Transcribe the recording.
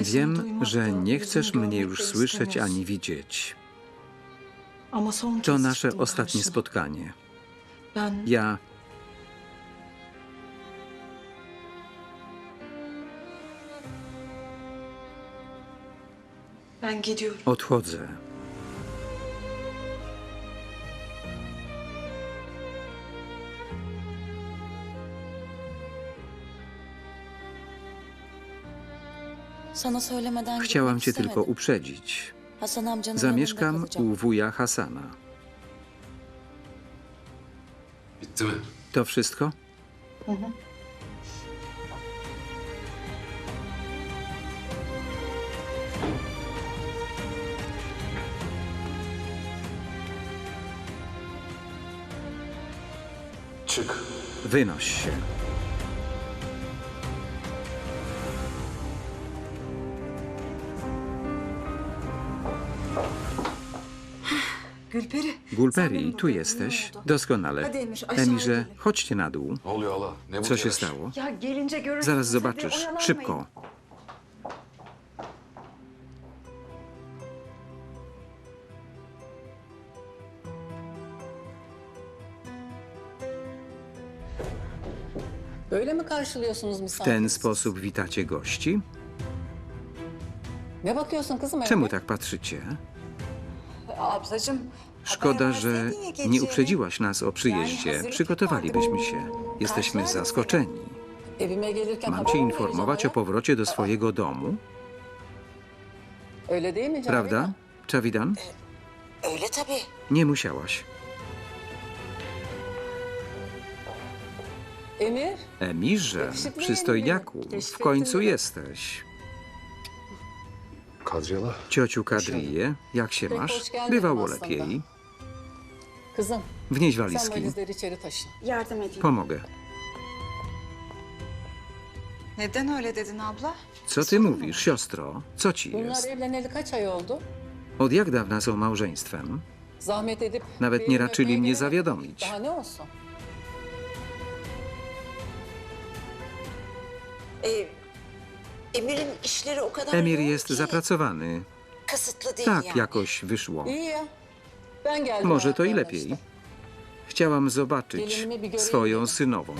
Wiem, że nie chcesz mnie już słyszeć ani widzieć. To nasze ostatnie spotkanie. Ja odchodzę. Chciałam cię tylko uprzedzić. Zamieszkam u wuja Hasana. Bitti mi? To wszystko? Çık. Wynoś się. Gulperi, tu jesteś? Doskonale. Emirze, chodźcie na dół. Co się stało? Zaraz zobaczysz. Szybko. W ten sposób witacie gości? Czemu tak patrzycie? Szkoda, że nie uprzedziłaś nas o przyjeździe. Przygotowalibyśmy się. Jesteśmy zaskoczeni. Mam cię informować o powrocie do swojego domu, prawda? Czawidan? Nie musiałaś. Emir, Emirze, przystojniaku, w końcu jesteś. Ciociu Kadriye, jak się masz? Bywało lepiej. kızım Wnieś sen walizki. valizleri içeri taşı. Yardım edeyim. Pomogę. Neden öyle dedin abla? Co ty mówisz, siostro? Co ci Bunlar jest? evleneli kaç ay oldu? Od jak dawna są małżeństwem? Zahmet edip... Nawet nie raczyli mnie zawiadomić. Daha ne olsun? Ee, Emir'in işleri o kadar Emir yoğun jest ki zapracowany. Değil Tak yani. jakoś wyszło. İyi ya. Ben geldim. Może to i lepiej. Chciałam zobaczyć swoją synową.